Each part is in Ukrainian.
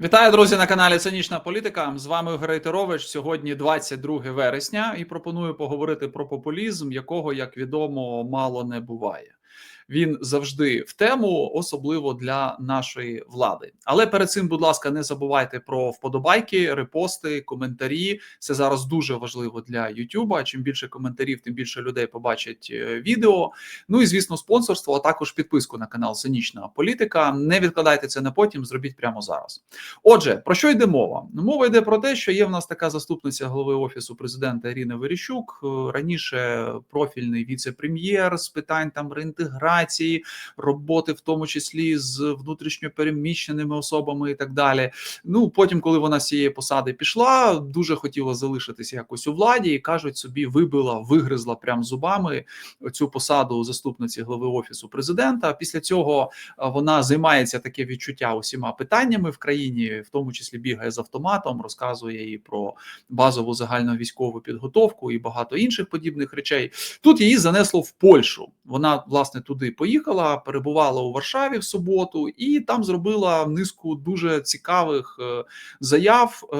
Вітаю, друзі, на каналі Цинічна Політика. З вами Грей Рейтерович. Сьогодні 22 вересня, і пропоную поговорити про популізм, якого, як відомо, мало не буває. Він завжди в тему, особливо для нашої влади. Але перед цим, будь ласка, не забувайте про вподобайки, репости, коментарі. Це зараз дуже важливо для Ютуба. Чим більше коментарів, тим більше людей побачать е, відео. Ну і звісно, спонсорство, а також підписку на канал Цинічна Політика. Не відкладайте це на потім, зробіть прямо зараз. Отже, про що йде мова? Мова йде про те, що є в нас така заступниця голови офісу президента Ірина Верещук. Е, Раніше профільний віце-прем'єр з питань там реінтеграції, роботи, в тому числі з внутрішньопереміщеними особами і так далі. Ну потім, коли вона з цієї посади пішла, дуже хотіла залишитися якось у владі і кажуть, собі вибила, вигризла прям зубами цю посаду заступниці голови офісу президента. Після цього вона займається таке відчуття усіма питаннями в країні, в тому числі бігає з автоматом, розказує їй про базову загальну військову підготовку і багато інших подібних речей. Тут її занесло в Польщу. Вона власне туди поїхала, перебувала у Варшаві в суботу, і там зробила низку дуже цікавих е, заяв, е,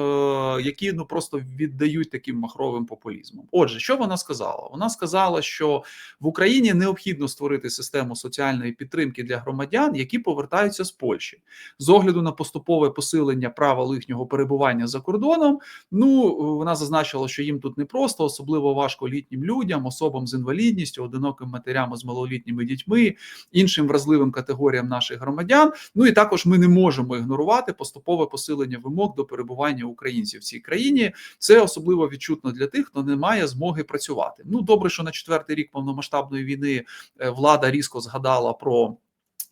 які ну просто віддають таким махровим популізмом. Отже, що вона сказала? Вона сказала, що в Україні необхідно створити систему соціальної підтримки для громадян, які повертаються з Польщі, з огляду на поступове посилення права їхнього перебування за кордоном. Ну вона зазначила, що їм тут непросто, особливо важко літнім людям, особам з інвалідністю, одиноким матерям з малолітніми дітьми, іншим вразливим категоріям наших громадян. Ну і також ми не можемо ігнорувати поступове посилення вимог до перебування українців в цій країні. Це особливо відчутно для тих, хто не має змоги працювати. Ну добре, що на четвертий рік повномасштабної війни е, влада різко згадала про.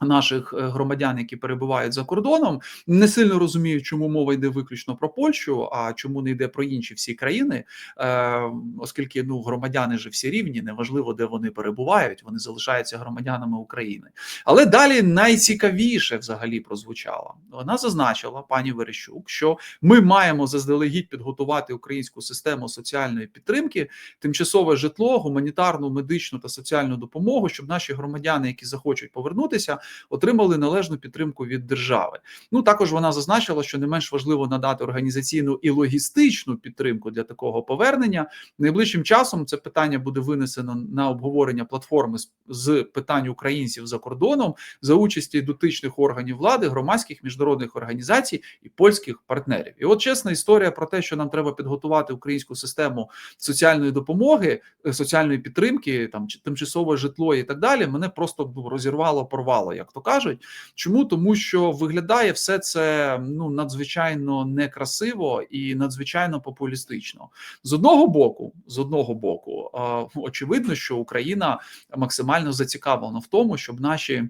Наших е, громадян, які перебувають за кордоном, не сильно розуміють, чому мова йде виключно про Польщу, а чому не йде про інші всі країни, е, оскільки ну громадяни ж всі рівні, неважливо де вони перебувають, вони залишаються громадянами України. Але далі найцікавіше взагалі прозвучало. Вона зазначила пані Верещук, що ми маємо заздалегідь підготувати українську систему соціальної підтримки, тимчасове житло, гуманітарну, медичну та соціальну допомогу, щоб наші громадяни, які захочуть повернутися отримали належну підтримку від держави. Ну також вона зазначила, що не менш важливо надати організаційну і логістичну підтримку для такого повернення. Найближчим часом це питання буде винесено на обговорення платформи з, питань українців за кордоном за участі дотичних органів влади, громадських міжнародних організацій і польських партнерів. І от чесна історія про те, що нам треба підготувати українську систему соціальної допомоги, е, соціальної підтримки, там чи тимчасове житло і так далі, мене просто ну, розірвало, порвало як то кажуть. Чому тому, що виглядає все це ну надзвичайно некрасиво і надзвичайно популістично з одного боку, з одного боку, очевидно, що Україна максимально зацікавлена в тому, щоб наші.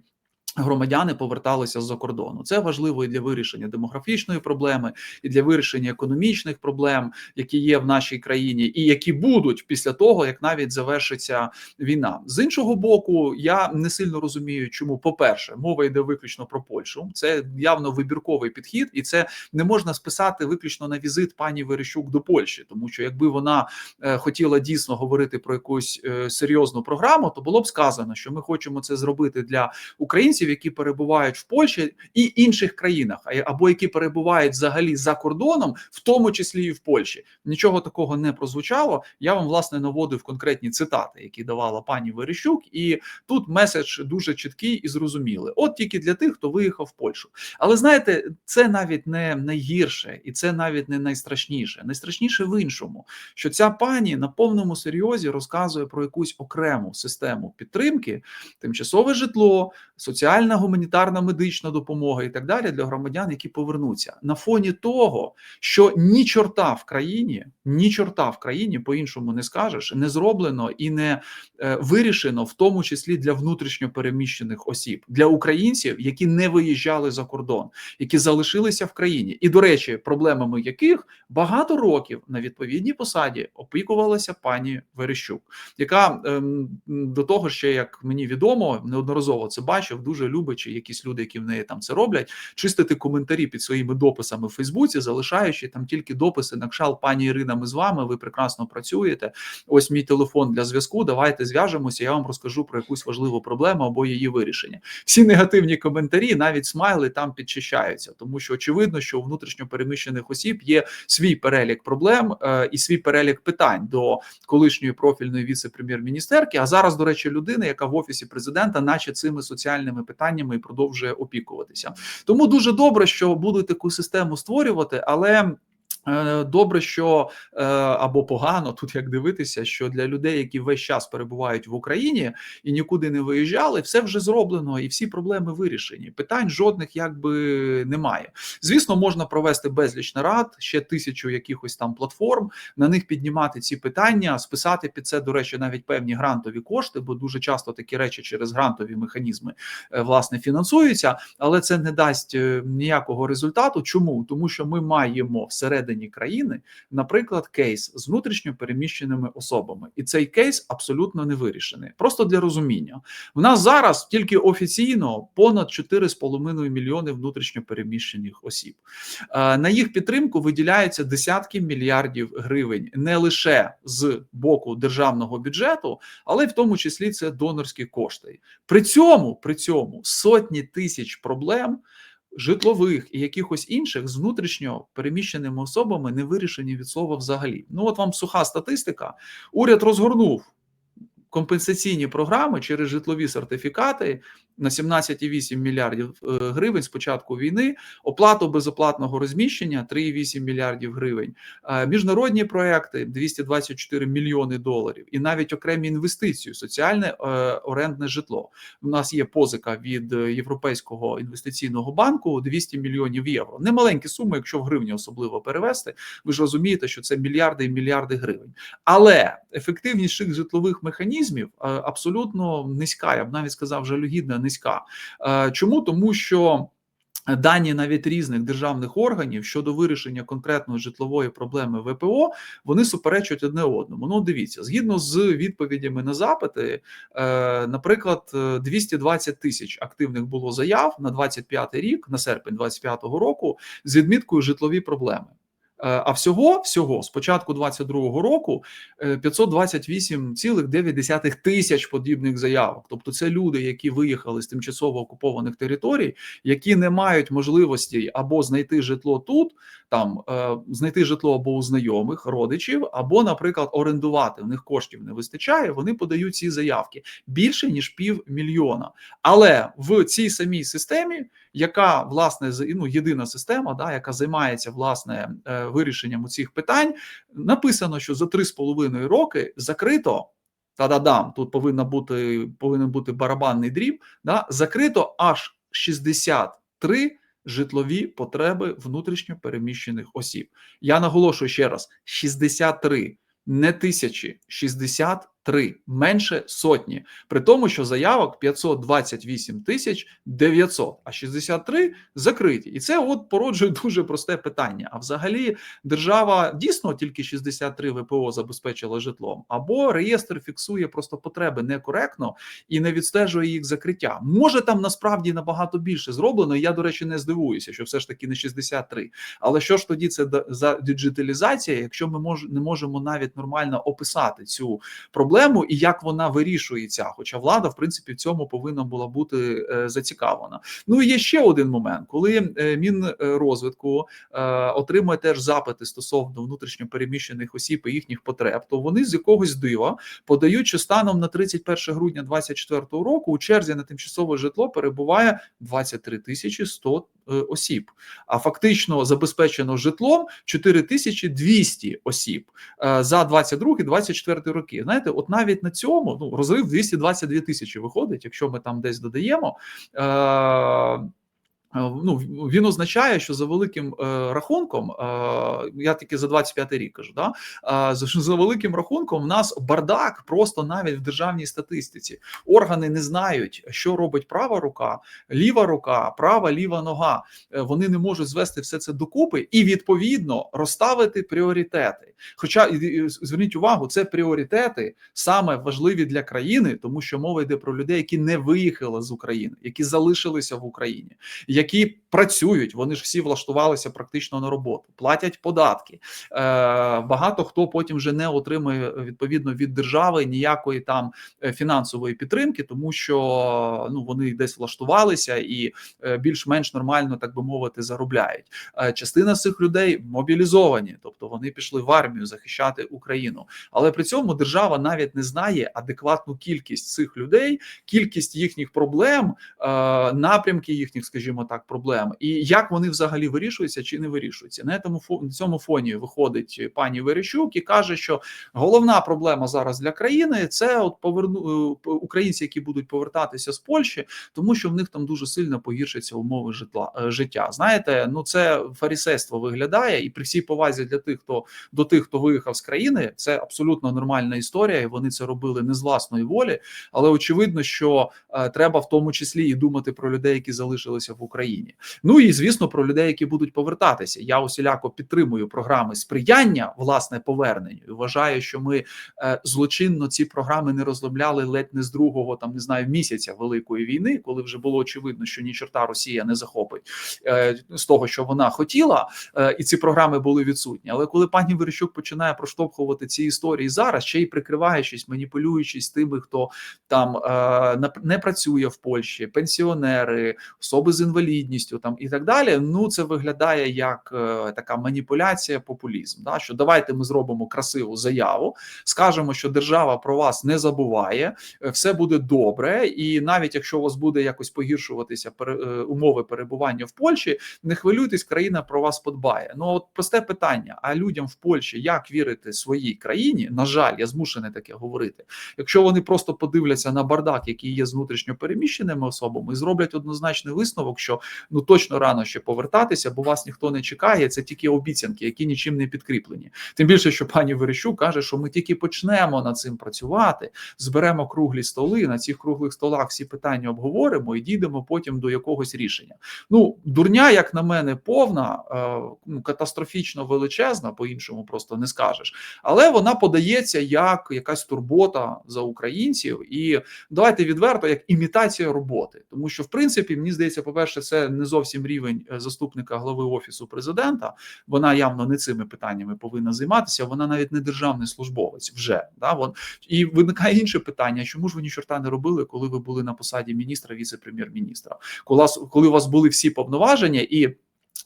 Громадяни поверталися з-за кордону. Це важливо і для вирішення демографічної проблеми, і для вирішення економічних проблем, які є в нашій країні, і які будуть після того, як навіть завершиться війна. З іншого боку, я не сильно розумію, чому, по-перше, мова йде виключно про Польщу. Це явно вибірковий підхід, і це не можна списати виключно на візит пані Верещук до Польщі, тому що якби вона е, хотіла дійсно говорити про якусь е, серйозну програму, то було б сказано, що ми хочемо це зробити для українців які перебувають в Польщі і інших країнах, або які перебувають взагалі за кордоном, в тому числі і в Польщі. Нічого такого не прозвучало. Я вам власне наводив конкретні цитати, які давала пані Верещук, і тут меседж дуже чіткий і зрозумілий. От тільки для тих, хто виїхав в Польщу. Але знаєте, це навіть не найгірше, і це навіть не найстрашніше. Найстрашніше в іншому, що ця пані на повному серйозі розказує про якусь окрему систему підтримки, тимчасове житло, соціальне соціальна гуманітарна медична допомога і так далі для громадян, які повернуться. На фоні того, що ні чорта в країні, ні чорта в країні по-іншому не скажеш, не зроблено і не е, вирішено, в тому числі для внутрішньо переміщених осіб, для українців, які не виїжджали за кордон, які залишилися в країні, і до речі, проблемами яких багато років на відповідній посаді опікувалася пані Верещук, яка ем, до того ще як мені відомо, неодноразово це бачив, дуже дуже любить, чи якісь люди, які в неї там це роблять, чистити коментарі під своїми дописами в Фейсбуці, залишаючи там тільки дописи на кшал, пані Ірина, ми з вами. Ви прекрасно працюєте. Ось мій телефон для зв'язку. Давайте зв'яжемося. Я вам розкажу про якусь важливу проблему або її вирішення. Всі негативні коментарі, навіть смайли там підчищаються, тому що очевидно, що у внутрішньо переміщених осіб є свій перелік проблем е, і свій перелік питань до колишньої профільної віце-прем'єр-міністерки. А зараз, до речі, людина, яка в офісі президента, наче цими соціальними питаннями і продовжує опікуватися. Тому дуже добре, що будуть таку систему створювати, але. Е, добре, що е, або погано тут як дивитися, що для людей, які весь час перебувають в Україні і нікуди не виїжджали, все вже зроблено, і всі проблеми вирішені. Питань жодних якби немає. Звісно, можна провести безліч нарад, ще тисячу якихось там платформ, на них піднімати ці питання, списати під це, до речі, навіть певні грантові кошти, бо дуже часто такі речі через грантові механізми е, власне фінансуються, але це не дасть ніякого результату. Чому тому, що ми маємо всередині всередині країни, наприклад, кейс з внутрішньо переміщеними особами, і цей кейс абсолютно не вирішений. Просто для розуміння, в нас зараз тільки офіційно понад 4,5 мільйони внутрішньо переміщених осіб. Е, на їх підтримку виділяються десятки мільярдів гривень не лише з боку державного бюджету, але й в тому числі це донорські кошти. При цьому при цьому сотні тисяч проблем житлових і якихось інших з внутрішньо переміщеними особами не вирішені від слова взагалі. Ну от вам суха статистика. Уряд розгорнув компенсаційні програми через житлові сертифікати на 17,8 мільярдів е, гривень з початку війни, оплату безоплатного розміщення 3,8 мільярдів гривень, е, міжнародні проекти 224 мільйони доларів, і навіть окремі інвестиції, соціальне е, орендне житло. У нас є позика від Європейського інвестиційного банку 200 мільйонів євро. Немаленькі суми, якщо в гривні особливо перевести. Ви ж розумієте, що це мільярди і мільярди гривень, але ефективність житлових механізмів абсолютно низька. Я б навіть сказав, жалюгідна низька. Е, чому тому, що Дані навіть різних державних органів щодо вирішення конкретної житлової проблеми ВПО вони суперечують одне одному. Ну, дивіться, згідно з відповідями на запити, е, наприклад, 220 тисяч активних було заяв на 25 рік, на серпень 25-го року, з відміткою житлові проблеми. Е, а всього, всього з початку 22-го року 528,9 е, тисяч подібних заявок. Тобто, це люди, які виїхали з тимчасово окупованих територій, які не мають можливості або знайти житло тут, там е, знайти житло або у знайомих родичів, або, наприклад, орендувати в них коштів не вистачає. Вони подають ці заявки більше ніж півмільйона. Але в цій самій системі, яка власне ну, єдина система, да, яка займається власне вирішенням цих питань, написано, що за 3,5 роки закрито. Та-да-дам, тут повинна бути повинен бути барабанний дріб. Да, закрито аж 63 житлові потреби внутрішньо переміщених осіб. Я наголошую ще раз: 63, не тисячі, 63. 3, менше сотні, при тому, що заявок 528 тисяч 900, а 63 закриті, і це от породжує дуже просте питання. А взагалі, держава дійсно тільки 63 ВПО забезпечила житлом, або реєстр фіксує просто потреби некоректно і не відстежує їх закриття. Може там насправді набагато більше зроблено. Я до речі не здивуюся, що все ж таки не 63. Але що ж тоді це за діджиталізація, якщо ми мож, не можемо навіть нормально описати цю проблему? Проблему і як вона вирішується. Хоча влада, в принципі, в цьому повинна була бути е, зацікавлена. Ну і є ще один момент, коли е, мінрозвитку е, отримує теж запити стосовно внутрішньо переміщених осіб і їхніх потреб, то вони з якогось дива подають, що станом на 31 грудня 2024 року у черзі на тимчасове житло перебуває 23 тисячі 100 осіб. А фактично забезпечено житлом 4200 осіб за 22-24 роки. Знаєте, от навіть на цьому ну розрив 222 тисячі виходить, якщо ми там десь додаємо. Е, ну, він означає, що за великим е, рахунком, е, я тільки за 25 рік кажу, да е, за, великим рахунком, в нас бардак просто навіть в державній статистиці. Органи не знають, що робить права рука, ліва рука, права, ліва нога. Вони не можуть звести все це докупи і відповідно розставити пріоритети. Хоча зверніть увагу, це пріоритети саме важливі для країни, тому що мова йде про людей, які не виїхали з України, які залишилися в Україні які працюють, вони ж всі влаштувалися практично на роботу, платять податки. Е, Багато хто потім вже не отримує відповідно від держави ніякої там е, фінансової підтримки, тому що ну вони десь влаштувалися і е, більш-менш нормально, так би мовити, заробляють. Е, Частина з цих людей мобілізовані, тобто вони пішли в армію захищати Україну. Але при цьому держава навіть не знає адекватну кількість цих людей, кількість їхніх проблем, е, напрямки їхніх, скажімо так, проблем, і як вони взагалі вирішуються чи не вирішуються. На цьому на цьому фоні виходить пані Верещук і каже, що головна проблема зараз для країни це от поверну е, українці, які будуть повертатися з Польщі, тому що в них там дуже сильно погіршаться умови житла е, життя. Знаєте, ну це фарісейство виглядає, і при всій повазі для тих, хто до тих, хто виїхав з країни, це абсолютно нормальна історія, і вони це робили не з власної волі. Але очевидно, що е, треба в тому числі і думати про людей, які залишилися в Україні. Ну і звісно, про людей, які будуть повертатися. Я усіляко підтримую програми сприяння власне поверненню. І Вважаю, що ми е, злочинно ці програми не розробляли ледь не з другого, там не знаю, місяця великої війни, коли вже було очевидно, що ні чорта Росія не захопить е, з того, що вона хотіла, е, і ці програми були відсутні. Але коли пані Верещук починає проштовхувати ці історії зараз, ще й прикриваючись, маніпулюючись тими, хто там не працює в Польщі, пенсіонери, особи з інвалідністю, там і так далі. Ну це виглядає як е, така маніпуляція, популізм. Да? Що давайте ми зробимо красиву заяву, скажемо, що держава про вас не забуває, е, все буде добре, і навіть якщо у вас буде якось погіршуватися е, умови перебування в Польщі, не хвилюйтесь, країна про вас подбає. Ну от просте питання: а людям в Польщі як вірити своїй країні? На жаль, я змушений таке говорити. Якщо вони просто подивляться на бардак, який є з внутрішньо переміщеними особами, і зроблять однозначний висновок, що ну точно рано ще повертатися, бо вас ніхто не чекає. Це тільки обіцянки, які нічим не підкріплені. Тим більше, що пані Верещук каже, що ми тільки почнемо над цим працювати, зберемо круглі столи. На цих круглих столах всі питання обговоримо і дійдемо потім до якогось рішення. Ну, дурня, як на мене, повна, е, ну катастрофічно величезна, по-іншому просто не скажеш. Але вона подається як якась турбота за українців, і давайте відверто, як імітація роботи, тому що в принципі мені здається, по перше, це не зовсім рівень е, заступника глави офісу президента. Вона явно не цими питаннями повинна займатися. Вона навіть не державний службовець вже да вон і виникає інше питання: чому ж ви ні чорта не робили, коли ви були на посаді міністра, віце-прем'єр-міністра? Коли у вас були всі повноваження і.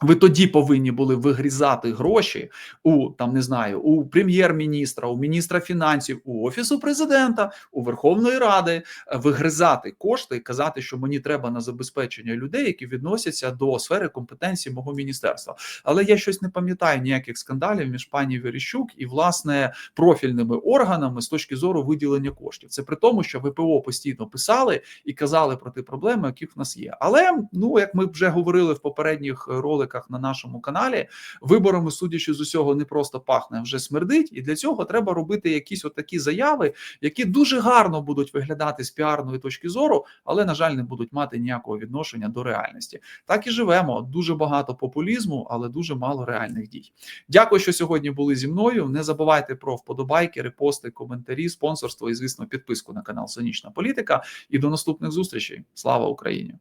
Ви тоді повинні були вигрізати гроші у там не знаю у прем'єр-міністра, у міністра фінансів, у офісу президента, у Верховної Ради е, вигризати кошти і казати, що мені треба на забезпечення людей, які відносяться до сфери компетенції мого міністерства. Але я щось не пам'ятаю ніяких скандалів між пані Верещук і власне профільними органами з точки зору виділення коштів. Це при тому, що ВПО постійно писали і казали про ті проблеми, які в нас є. Але ну як ми вже говорили в попередніх роликах на нашому каналі, виборами, судячи з усього, не просто пахне, вже смердить, і для цього треба робити якісь отакі заяви, які дуже гарно будуть виглядати з піарної точки зору, але на жаль, не будуть мати ніякого відношення до реальності. Так і живемо. Дуже багато популізму, але дуже мало реальних дій. Дякую, що сьогодні були зі мною. Не забувайте про вподобайки, репости, коментарі, спонсорство і, звісно, підписку на канал Сонячна Політика. І до наступних зустрічей. Слава Україні!